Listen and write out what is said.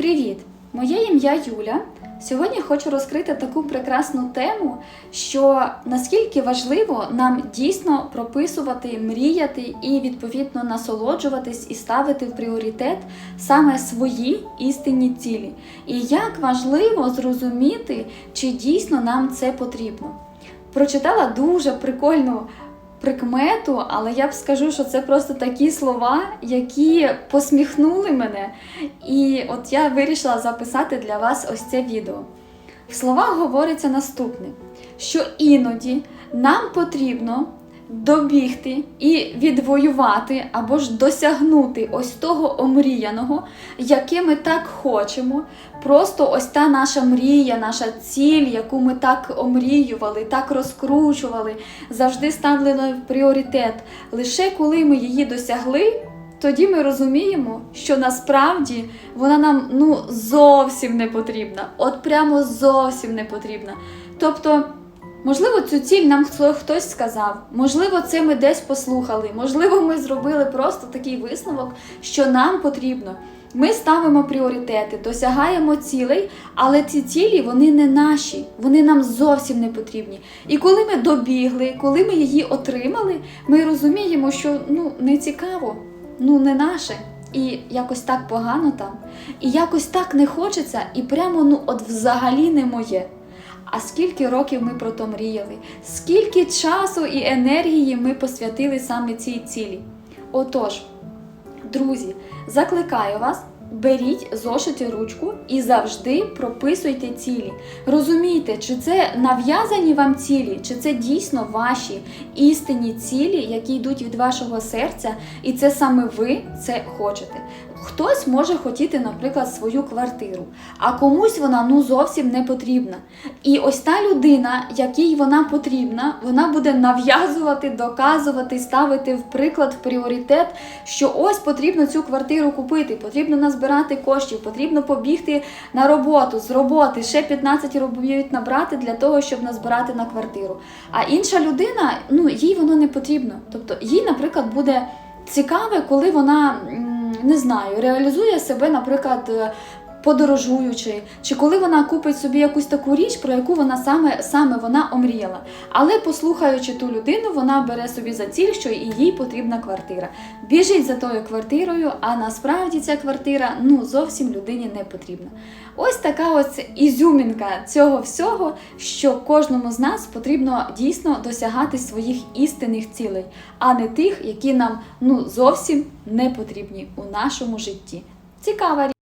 Привіт! Моє ім'я Юля. Сьогодні хочу розкрити таку прекрасну тему, що наскільки важливо нам дійсно прописувати, мріяти і відповідно насолоджуватись і ставити в пріоритет саме свої істинні цілі. І як важливо зрозуміти, чи дійсно нам це потрібно. Прочитала дуже прикольну прикмету, але я б скажу, що це просто такі слова, які посміхнули мене. І от я вирішила записати для вас ось це відео. В словах говориться наступне: що іноді нам потрібно добігти і відвоювати або ж досягнути ось того омріяного, яке ми так хочемо. Просто ось та наша мрія, наша ціль, яку ми так омріювали, так розкручували, завжди ставили в пріоритет. Лише коли ми її досягли, тоді ми розуміємо, що насправді вона нам ну зовсім не потрібна. От прямо зовсім не потрібна. Тобто. Можливо, цю ціль нам хтось сказав, можливо, це ми десь послухали, можливо, ми зробили просто такий висновок, що нам потрібно. Ми ставимо пріоритети, досягаємо цілей, але ці цілі вони не наші, вони нам зовсім не потрібні. І коли ми добігли, коли ми її отримали, ми розуміємо, що ну не цікаво, ну не наше. І якось так погано там, і якось так не хочеться, і прямо ну от взагалі не моє. А скільки років ми про то мріяли, скільки часу і енергії ми посвятили саме цій цілі. Отож, друзі, закликаю вас. Беріть зошит і ручку і завжди прописуйте цілі. Розумійте, чи це нав'язані вам цілі, чи це дійсно ваші істинні цілі, які йдуть від вашого серця, і це саме ви це хочете. Хтось може хотіти, наприклад, свою квартиру, а комусь вона ну зовсім не потрібна. І ось та людина, якій вона потрібна, вона буде нав'язувати, доказувати, ставити в приклад, в пріоритет, що ось потрібно цю квартиру купити, потрібно назбирати коштів, потрібно побігти на роботу, з роботи ще 15 робіт набрати для того, щоб назбирати на квартиру. А інша людина, ну їй воно не потрібно. Тобто їй, наприклад, буде цікаве, коли вона не знаю, реалізує себе, наприклад. Подорожуючи, чи коли вона купить собі якусь таку річ, про яку вона саме саме вона омріяла. Але послухаючи ту людину, вона бере собі за ціль, що і їй потрібна квартира. Біжить за тою квартирою, а насправді ця квартира ну зовсім людині не потрібна. Ось така ось ізюмінка цього всього, що кожному з нас потрібно дійсно досягати своїх істинних цілей, а не тих, які нам ну зовсім не потрібні у нашому житті. Цікава річ.